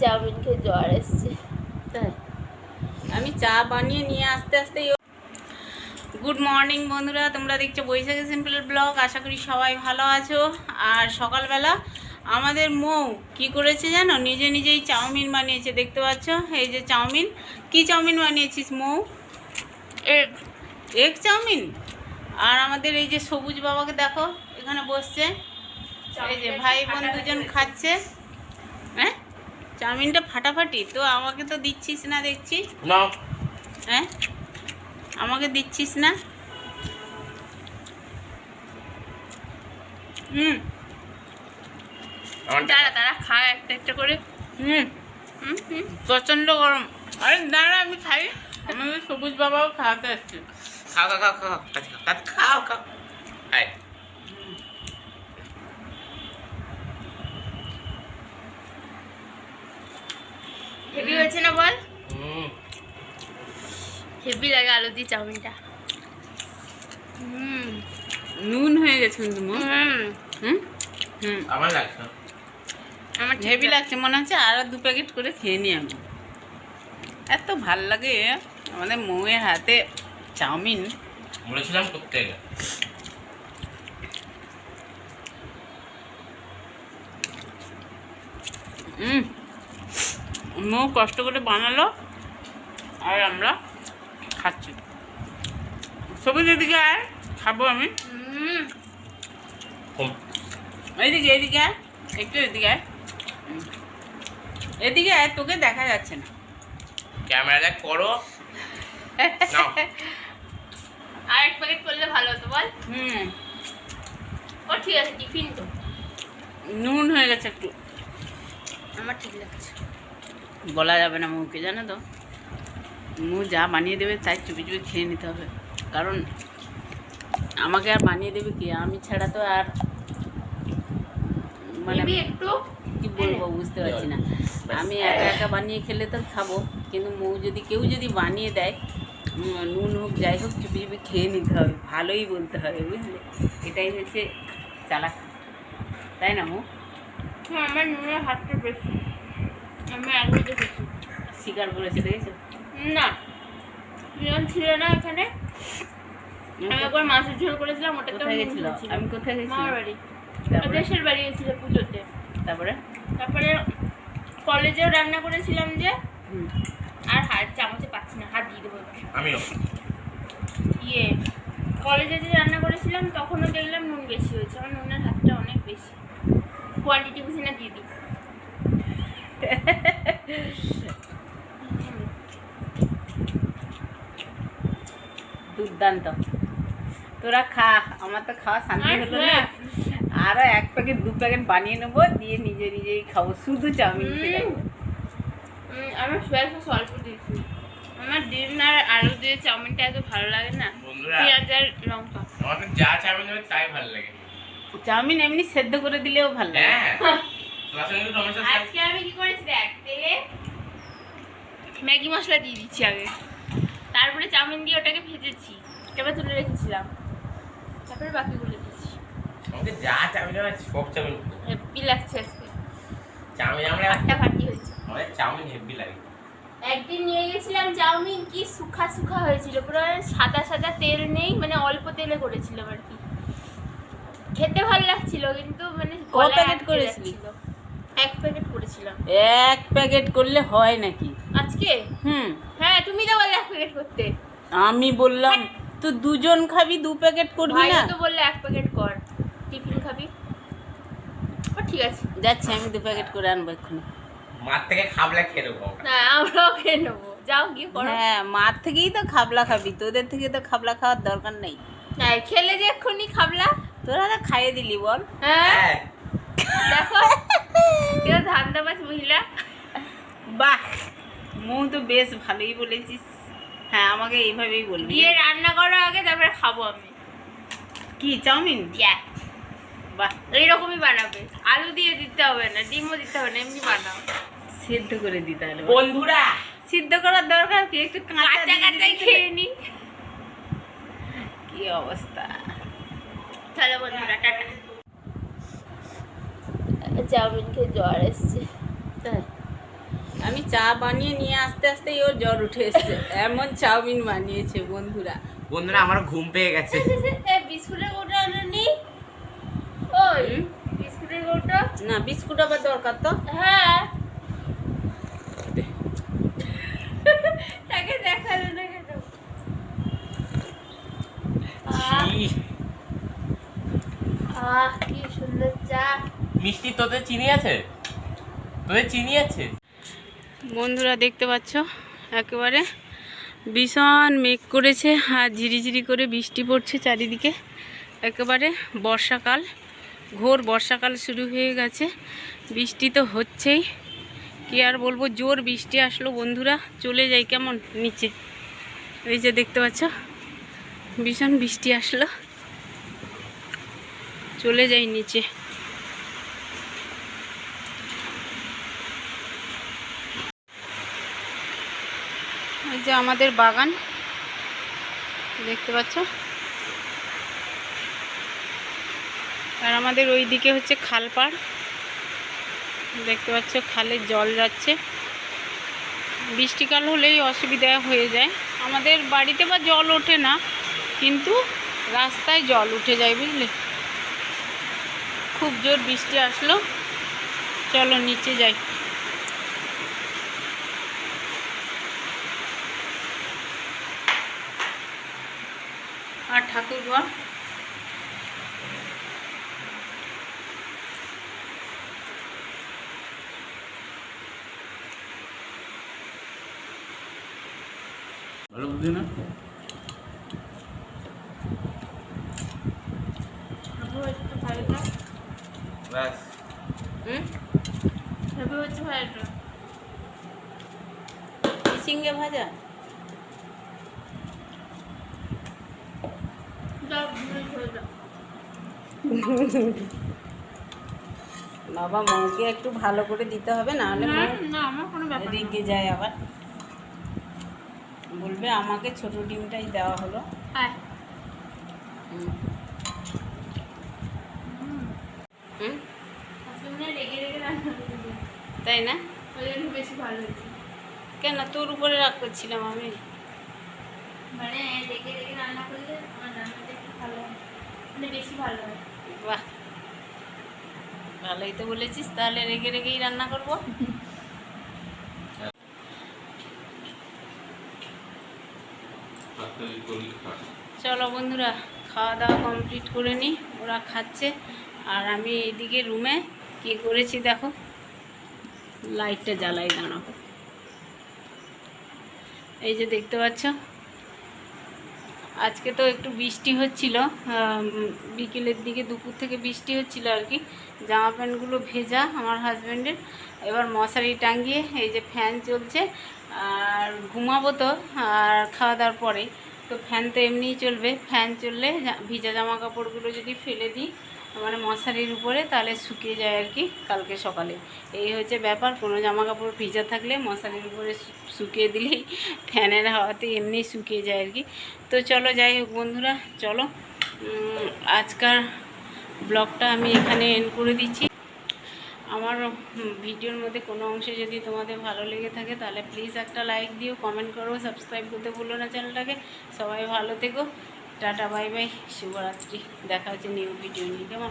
Chowmein খেয়ে জ্বর এসছে। আমি চা বানিয়ে নিয়ে আস্তে আস্তে গুড মর্নিং বন্ধুরা তোমরা দেখছ বৈশাখী সিম্পল ব্লগ আশা করি সবাই ভালো আছো। আর সকালবেলা আমাদের মৌ কি করেছে জানো? নিজে নিজেই চাউমিন বানিয়েছে দেখতে পাচ্ছ? এই যে চাউমিন। কি চাউমিন বানিয়েছিস মৌ? Egg egg chowmein? আর আমাদের এই যে সবুজ বাবাকে দেখো এখানে বসছে। এই যে ভাই বোন দুজন খাচ্ছে। হ্যাঁ? চাউমিনটা ফাটাফাটি তো আমাকে তো দিচ্ছিস না দেখছি না। হ্যাঁ? আমাকে দিচ্ছিস না? হুম। তারা তারা খায় একটা একটা করে। হুম প্রচণ্ড গরম। আরে দাঁড়া আমি খাই। আমাদের সবুজ বাবাও খাওয়াতে আসছে। খাও খাও খাও খাও খাও খাও খাও। হেভি হয়েছে না বল? হেভি লাগে আলু দিয়ে চাউমিনটা। হুম। নুন হয়ে গেছে হুম। হুম? হুম। আমার লাগছে আমার হেভি লাগছে মনে হচ্ছে আরও দু প্যাকেট করে খেয়ে নিই আমি। এত ভালো লাগে আমাদের মৌয়ের হাতে চাউমিন। বলেছিলাম করতে হুম। মৌ কষ্ট করে বানালো আর আমরা খাচ্ছি। সবুজ এদিকে আয় খাব আমি। এইদিকে এইদিকে আয় একটু এদিকে আয়। হুম। এদিকে আয় তোকে দেখা যাচ্ছে না। ক্যামেরাটা করো। আর এক প্যাকেট করলে ভালো হতো বল। হুম। ও ঠিক আছে টিফিন তো। নুন হয়ে গেছে একটু। আমার ঠিক লাগছে। বলা যাবে না মুখে জানো তো? মু যা বানিয়ে দেবে তাই চুপি চুপি খেয়ে নিতে হবে। কারণ আমাকে আর বানিয়ে দেবে কি? আমি ছাড়া তো আর মানে একটু? কি বলব বুঝতে পারছি না। আমি একা একা বানিয়ে খেলে তো খাব কিন্তু মৌ যদি কেউ যদি বানিয়ে দেয় নুন হোক যাই হোক চুপি চুপি খেয়ে নিতে হবে। ভালোই বলতে হবে বুঝলে? এটাই হচ্ছে চালাক। তাই না মৌ? হ্যাঁ আমার নুনের হাতটা বেশি। আমি আলু দেখেছি স্বীকার করেছে দেখেছ? না। ছিল না এখানে। আমি একবার মাছের ঝোল করেছিলাম ওটাতে কোথায় গেছিল? আমি কোথায় গেছিলাম মামার বাড়ি। তারপরে? দেশের বাড়ি গেছিল পুজোতে। তারপরে? তারপরে কলেজেও রান্না করেছিলাম যে হুম। আর হাত চামচে পাচ্ছি না হাত দিয়ে দেবো আমিও। ইয়ে কলেজে যে রান্না করেছিলাম তখনও দেখলাম নুন বেশি হয়েছে। আমার নুনের হাতটা অনেক বেশি। কোয়ান্টিটি বুঝি না দিয়ে দিই। দুর্দান্ত। তোরা খা আমার তো খাওয়া শান্তি আর হলো না। আরও এক প্যাকেট দু প্যাকেট বানিয়ে নেব দিয়ে নিজে নিজেই খাব শুধু চাউমিন খেয়ে হুম। উম, আমি সোয়া সস অল্প দিয়েছি। আমার ডিম আর আলু দিয়ে চাউমিনটা এত ভালো লাগে না। বন্ধুরা পেঁয়াজ আর লঙ্কা। আমাকে যা চাউমিন তাই ভালো লাগে। চাউমিন এমনি সেদ্ধ করে দিলেও ভালো লাগে। তোমার সঙ্গে একটু টমেটো সস আজকে আমি কি করেছি দেখ তেলে ম্যাগি মশলা দিয়ে দিচ্ছি আগে। তারপরে চাউমিন দিয়ে ওটাকে ভেজেছি এবার তুলে রেখেছিলাম। তারপরে বাকিগুলো দিয়েছি যা চাউমিন দেবে সব চাউমিন হেব্বি লাগছে আজকে। চাউমিন আমরা আটটা ফাটি হয়েছে। আমাদের চাউমিন হেভি লাগে। একদিন নিয়ে গেছিলাম চাউমিন কি সুখা সুখা হয়েছিল। পুরো সাদা সাদা তেল নেই মানে অল্প তেলে করেছিলাম আর কি। খেতে ভালো লাগছিল কিন্তু মানে প্যাকেট করেছিলি? এক প্যাকেট করেছিলাম। এক প্যাকেট করলে হয় নাকি? আজকে? হুম। হ্যাঁ তুমি তো বললে এক প্যাকেট করতে। আমি বললাম তো দুজন খাবি দু প্যাকেট করবি না? তো বললে এক প্যাকেট কর। টিফিন খাবি। ও ঠিক আছে। যাচ্ছি আমি দু প্যাকেট করে আনব এক্ষুনি। মার থেকে খাবলা খেয়ে আমরা। না আমরাও খেয়ে নেব। যাও গিয়ে করো। হ্যাঁ মার থেকেই তো খাবলা খাবি। তোদের থেকে তো খাবলা খাওয়ার দরকার নেই। হ্যাঁ খেলে যে এক্ষুনি খাবলা। তোরা তো খাইয়ে দিলি বল। হ্যাঁ। হ্যাঁ। দেখো কেউ ধান্দাবাজ মহিলা। বাহ মৌ তো বেশ ভালোই বলেছিস। হ্যাঁ আমাকে এইভাবেই বলবি। দিয়ে রান্না করার আগে তারপরে খাব আমি। কি চাউমিন? বাহ। এইরকমই বানাবে। আলু দিয়ে দিতে হবে না ডিমও দিতে হবে না এমনি বানাও। সিদ্ধ করে দি তাহলে। বন্ধুরা! সিদ্ধ করার দরকার কি? একটু কাঁচা কাঁচা কাঁচাই খেয়ে নি। কি অবস্থা? চলো বন্ধুরা টাটা। চাউমিন খেয়ে জ্বর এসছে। আমি চা বানিয়ে নিয়ে আসতে আসতেই ওর জ্বর উঠে এসছে। এমন চাউমিন বানিয়েছে বন্ধুরা। বন্ধুরা আমার ঘুম পেয়ে গেছে। এ, বিস্কুটের গোটা আনি ওই বিস্কুটের গোটা না বিস্কুট আবার দরকার তো? হ্যাঁ তাকে দেখাল না কেন আহ, ছি, আহ কি সুন্দর চা মিষ্টি তোদের চিনি আছে? তোদের চিনি আছে? বন্ধুরা দেখতে পাচ্ছ, একেবারে ভীষণ মেঘ করেছে আর ঝিরিঝিরি করে বৃষ্টি পড়ছে চারিদিকে। একেবারে বর্ষাকাল, ঘোর বর্ষাকাল শুরু হয়ে গেছে। বৃষ্টি তো হচ্ছেই। কি আর বলব, জোর বৃষ্টি আসলো বন্ধুরা, চলে যাই কেমন নিচে। এই যে দেখতে পাচ্ছ, ভীষণ বৃষ্টি আসলো। চলে যাই নিচে। যে আমাদের বাগান। দেখতে পাচ্ছ? আর আমাদের ওই দিকে হচ্ছে খাল পাড়। দেখতে পাচ্ছ, খালে জল যাচ্ছে। বৃষ্টিকাল হলেই অসুবিধা হয়ে যায়। আমাদের বাড়িতে বা জল ওঠে না, কিন্তু রাস্তায় জল উঠে যায়, বুঝলে? খুব জোর বৃষ্টি আসলো। চলো নিচে যাই। আর ঠাকুর ঘর ভালো বুঝলি না? ব্যাস। হুম? হচ্ছে ভাইটা ভাজা যাও ঘুরে ঘুরে যাও বাবা মৌকে একটু ভালো করে দিতে হবে না হলে না আমার কোনো ব্যাপার রেগে যায় আবার। বলবে আমাকে ছোট ডিমটাই দেওয়া হলো। করে তাই না? বেশি ভালো হয়েছে। কেন? তোর উপরে রাগ করছিলাম আমি। মানে রেগে রেগে রান্না করলে আমার রান্নাটা মানে ভালোই তো বলেছিস, তাহলে রেগে রেগেই রান্না করব। চলো বন্ধুরা, খাওয়া দাওয়া কমপ্লিট করে নিই ওরা খাচ্ছে। আর আমি এইদিকে রুমে কি করেছি দেখো লাইটটা জ্বালাই দাঁড়াবো। এই যে দেখতে পাচ্ছ আজকে তো একটু বৃষ্টি হচ্ছিল বিকেলের দিকে দুপুর থেকে বৃষ্টি হচ্ছিল আর কি। জামা প্যান্টগুলো ভেজা আমার হাজব্যান্ডের। এবার মশারি টাঙিয়ে এই যে ফ্যান চলছে, আর ঘুমাবো তো, আর খাওয়া দাওয়ার পরে। তো ফ্যান তো এমনিই চলবে। ফ্যান চললে ভিজা জামা কাপড়গুলো যদি ফেলে দিই মানে মশারির উপরে, তাহলে শুকিয়ে যায় আর কি কালকে সকালে। এই হচ্ছে ব্যাপার, কোনো জামা কাপড় ভিজা থাকলে মশারির উপরে শুকিয়ে দিলেই ফ্যানের হাওয়াতে এমনি শুকিয়ে যায় আর কি। তো চলো, যাই হোক বন্ধুরা, চলো। আজকার ব্লগটা আমি এখানে এন্ড করে দিচ্ছি। আমার ভিডিওর মধ্যে কোনো অংশে যদি তোমাদের ভালো লেগে থাকে তাহলে প্লিজ একটা লাইক দিও কমেন্ট করো সাবস্ক্রাইব করতে ভুলো না চ্যানেলটাকে। সবাই ভালো থেকো। টাটা বাই বাই শুভরাত্রি। দেখা হচ্ছে নিউ ভিডিও নিয়ে। কেমন?